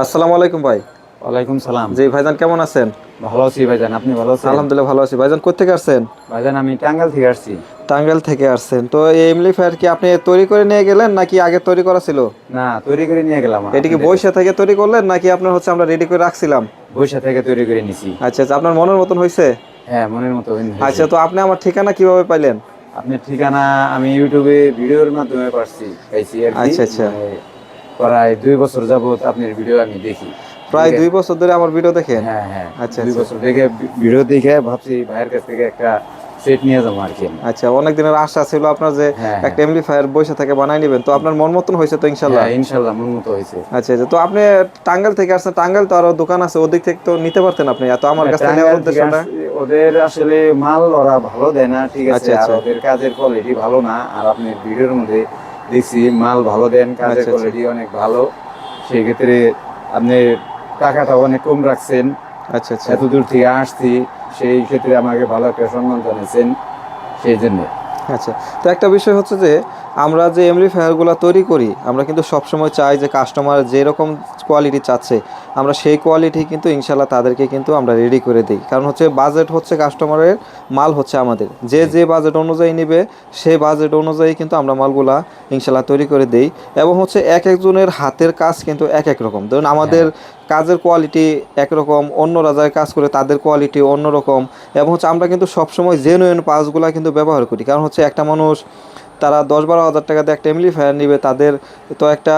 আসসালামু আলাইকুম ভাই। ওয়ালাইকুম সালাম। জি ভাইজান কেমন আছেন? ভালো আছি ভাইজান আপনি ভালো আছেন? আলহামদুলিল্লাহ ভালো আছি। ভাইজান কোথেকে আসছেন? ভাইজান আমি টাঙ্গাল থেকে আসছি। টাঙ্গাইল থেকে আসছেন। তো এই এমলিফায়ার কি আপনি তৈরি করে নিয়ে গেলেন নাকি আগে তৈরি করা ছিল? না তৈরি করে নিয়ে গেলাম এটি কি বৈশা থেকে তৈরি করলেন নাকি আপনার হচ্ছে আমরা রেডি করে রাখছিলাম? বৈশা থেকে তৈরি করে নিছি। আচ্ছা আচ্ছা আপনার মনের মতন হয়েছে হ্যাঁ মনের মতো। আচ্ছা তো আপনি আমার ঠিকানা কীভাবে পাইলেন? আপনার ঠিকানা আমি ইউটিউবে ভিডিওর মাধ্যমে পাচ্ছি কি। আচ্ছা, আচ্ছা। প্রায় দুই বছর যাবত আপনার ভিডিও আমি দেখি। প্রায় দুই বছর ধরে আমার ভিডিও দেখেন? হ্যাঁ হ্যাঁ। আচ্ছা, দুই আচ্ছা। বছর দেখে ভিডিও দেখে ভাবছি ভাইয়ের কাছ থেকে একটা সেট নিয়ে যাব আর কি। আচ্ছা অনেক দিনের আশা ছিল আপনার যে হ্যাঁ, একটা এমলিফায়ার বৈশা থেকে বানাই নেবেন। তো আপনার মন মতন হয়েছে তো ইনশাল্লাহ? হ্যাঁ ইনশাল্লাহ মন মতো হয়েছে। আচ্ছা আচ্ছা। তো আপনি টাঙ্গাইল থেকে আসছেন টাঙ্গাইল তো আরও দোকান আছে ওদিক থেকে তো নিতে পারতেন আপনি? এত আমার কাছে নেওয়ার উদ্দেশ্যটা? ওদের আসলে মাল ওরা ভালো দেয় না ঠিক আছে। আচ্ছা, আর। ওদের কাজের কোয়ালিটি ভালো না। আর আপনি ভিডিওর মধ্যে দেখছি মাল ভালো দেন কাজের আচ্ছা, আচ্ছা। কোয়ালিটি অনেক ভালো। সেই ক্ষেত্রে আপনি টাকাটা অনেক কম রাখছেন। আচ্ছা আচ্ছা। এত দূর থেকে আসছি সেই ক্ষেত্রে আমাকে ভালো একটা সম্মান জানিয়েছেন সেই জন্য। আচ্ছা তো একটা বিষয় হচ্ছে যে আমরা যে এমপ্লিফায়ারগুলো তৈরি করি আমরা কিন্তু সবসময় চাই যে কাস্টমার যেরকম কোয়ালিটি চাচ্ছে আমরা সেই কোয়ালিটি কিন্তু ইনশাল্লাহ তাদেরকে কিন্তু আমরা রেডি করে দিই। কারণ হচ্ছে বাজেট হচ্ছে কাস্টমারের মাল হচ্ছে আমাদের। যে যে বাজেট অনুযায়ী নেবে সেই বাজেট অনুযায়ী কিন্তু আমরা মালগুলা ইনশাল্লাহ তৈরি করে দিই। এবং হচ্ছে এক একজনের হাতের কাজ কিন্তু এক এক রকম। ধরুন আমাদের কাজের কোয়ালিটি একরকম অন্যরা যারা কাজ করে তাদের কোয়ালিটি অন্যরকম এবং হচ্ছে আমরা কিন্তু সবসময় জেনুইন পাসগুলো কিন্তু ব্যবহার করি। কারণ হচ্ছে একটা মানুষ তারা দশ বারো হাজার টাকা দিয়ে একটা এমপ্লিফায়ার নিবে তাদের তো একটা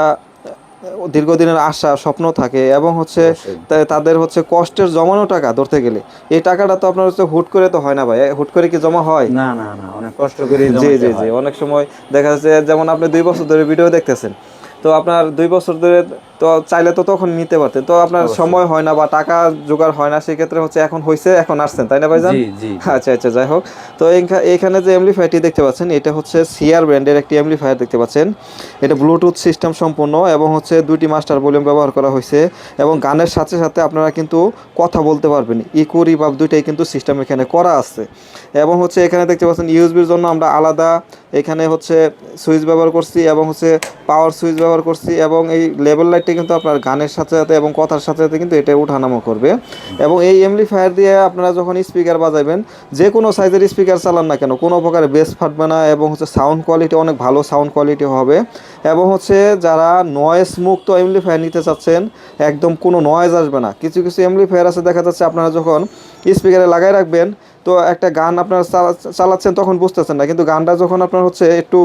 দীর্ঘদিনের আশা স্বপ্ন থাকে এবং হচ্ছে তাদের হচ্ছে কষ্টের জমানো টাকা ধরতে গেলে। এই টাকাটা তো আপনার হচ্ছে হুট করে তো হয় না ভাই। হুট করে কি জমা হয়? না না না অনেক কষ্ট করে জি জি জি। অনেক সময় দেখা যাচ্ছে যেমন আপনি দুই বছর ধরে ভিডিও দেখতেছেন। তো আপনার দুই বছর ধরে তো চাইলে তো তখন নিতে পারতেন। তো আপনার সময় হয় না বা টাকা জোগাড় হয় না সেক্ষেত্রে হচ্ছে এখন হয়েছে এখন আসছেন তাই না ভাইজান? জি জি। আচ্ছা আচ্ছা যাই হোক। তো এইখানে যে এমপ্লিফায়ারটি দেখতে পাচ্ছেন এটা হচ্ছে সিআর ব্র্যান্ডের একটি এমপ্লিফায়ার দেখতে পাচ্ছেন। এটা ব্লুটুথ সিস্টেম সম্পূর্ণ এবং হচ্ছে দুইটি মাস্টার ভলিউম ব্যবহার করা হয়েছে এবং গানের সাথে সাথে আপনারা কিন্তু কথা বলতে পারবেন। ইকুরি বা দুইটাই কিন্তু সিস্টেম এখানে করা আছে। এবং হচ্ছে এখানে দেখতে পাচ্ছেন ইউএসবির জন্য আমরা আলাদা এখানে হচ্ছে সুইচ ব্যবহার করছি এবং হচ্ছে পাওয়ার সুইচ ব্যবহার করছি এবং এই লেভেল লাইটটি কিন্তু আপনার গানের সাথে সাথে এবং কথার সাথে সাথে কিন্তু এটা উঠানামা করবে। এবং এই এমপ্লিফায়ার দিয়ে আপনারা যখন স্পিকার বাজাবেন যে কোনো সাইজের স্পিকার চালান না কেন, কোনো প্রকার বেস ফাটবে না এবং হচ্ছে সাউন্ড কোয়ালিটি অনেক ভালো সাউন্ড কোয়ালিটি হবে। এবং হচ্ছে যারা নয়েস মুক্ত এমপ্লিফায়ার নিতে চাচ্ছেন, একদম কোনো নয়েজ আসবে না। কিছু কিছু এমপ্লিফায়ার আছে দেখা যাচ্ছে আপনারা যখন স্পিকারে লাগাই রাখবেন তো একটা গান আপনারা চালা- চালাচ্ছেন তখন বুঝতেছেন না। কিন্তু গানটা যখন আপনার হচ্ছে একটু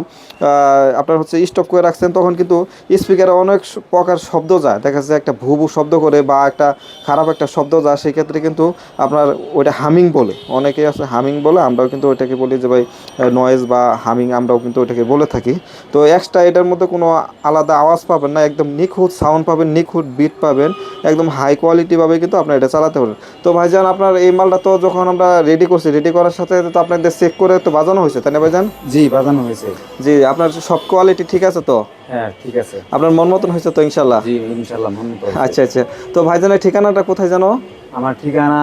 আপনার হচ্ছে স্টপ করে রাখছেন, তখন কিন্তু স্পিকারে অনেক প্রকার শব্দ যায়। দেখা যাচ্ছে একটা ভু ভু শব্দ করে বা একটা খারাপ একটা শব্দ যায় সেক্ষেত্রে কিন্তু আপনার ওইটা হামিং বলে। অনেকেই আছে হামিং বলে, আমরাও কিন্তু ওইটাকে বলি যে ভাই নয়েজ বা হামিং আমরাও কিন্তু ওইটাকে বলে থাকি। তো এক্সট্রা এটার মধ্যে কোনো আলাদা আওয়াজ পাবেন না, একদম নিখুঁত সাউন্ড পাবেন, নিখুঁত বিট পাবেন, একদম হাই কোয়ালিটিভাবে কিন্তু আপনার এটা চালাতে পারেন তো ভাইজান, আপনার এই মালটা তো যখন আমরা রেডি করছি রেডি করার সাথে সাথে তো আপনাদের চেক করে তো বাজানো হয়েছে তাই না ভাইজান? জি বাজানো হয়েছে। জি আপনার সব কোয়ালিটি ঠিক আছে তো? হ্যাঁ ঠিক আছে। আপনার মন মতন হয়েছে তো ইনশাল্লাহ জি ইনশাল্লাহ মন মতো হয়েছে। আচ্ছা আচ্ছা। তো ভাইজানের ঠিকানাটা কোথায় জানো? আমার ঠিকানা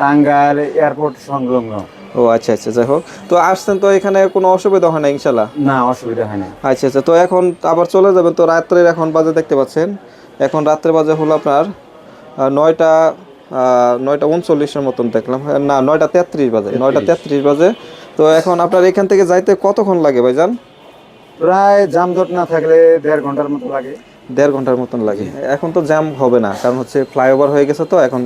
টাঙ্গাইল এয়ারপোর্ট সংলগ্ন। ও আচ্ছা আচ্ছা যাই হোক। তো আসছেন তো এখানে কোনো অসুবিধা হয় না ইনশাল্লাহ না অসুবিধা হয় না। আচ্ছা আচ্ছা। তো এখন আবার চলে যাবেন তো রাত্রের এখন বাজে দেখতে পাচ্ছেন। এখন রাত্রে বাজে হলো আপনার নয়টা নয়টা উনচল্লিশের মতন দেখলাম। হ্যাঁ, না নয়টা তেত্রিশ বাজে নয়টা তেত্রিশ বাজে। তো এখন আপনার এখান থেকে যাইতে কতক্ষণ লাগে ভাই ভাইজান? প্রায় যানজট না থাকলে দেড় ঘণ্টার মতো লাগে। দেড় ঘণ্টার মতন লাগে। এখন তো জ্যাম হবে না কারণ হচ্ছে ফ্লাইওভার হয়ে গেছে তো এখন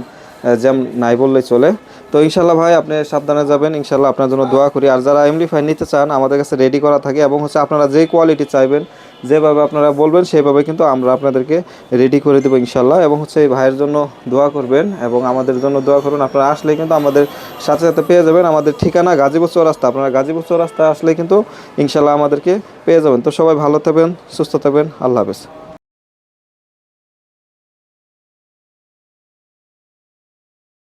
জ্যাম নাই বললেই চলে। তো ইনশাল্লাহ ভাই, আপনি সাবধানে যাবেন। ইনশাল্লাহ আপনার জন্য দোয়া করি। আর যারা এমডি ফাইন নিতে চান, আমাদের কাছে রেডি করা থাকে এবং হচ্ছে আপনারা যেই কোয়ালিটি চাইবেন, যেভাবে আপনারা বলবেন, সেইভাবে কিন্তু আমরা আপনাদেরকে রেডি করে দেবো ইনশাল্লাহ এবং হচ্ছে এই ভাইয়ের জন্য দোয়া করবেন এবং আমাদের জন্য দোয়া করুন। আপনারা আসলে কিন্তু আমাদের সাথে সাথে পেয়ে যাবেন। আমাদের ঠিকানা গাজীপুর চৌরাস্তা। আপনারা গাজীপুর চৌরাস্তা আসলে কিন্তু ইনশাল্লাহ আমাদেরকে পেয়ে যাবেন। তো সবাই ভালো থাকবেন, সুস্থ থাকবেন। আল্লাহ হাফেজ।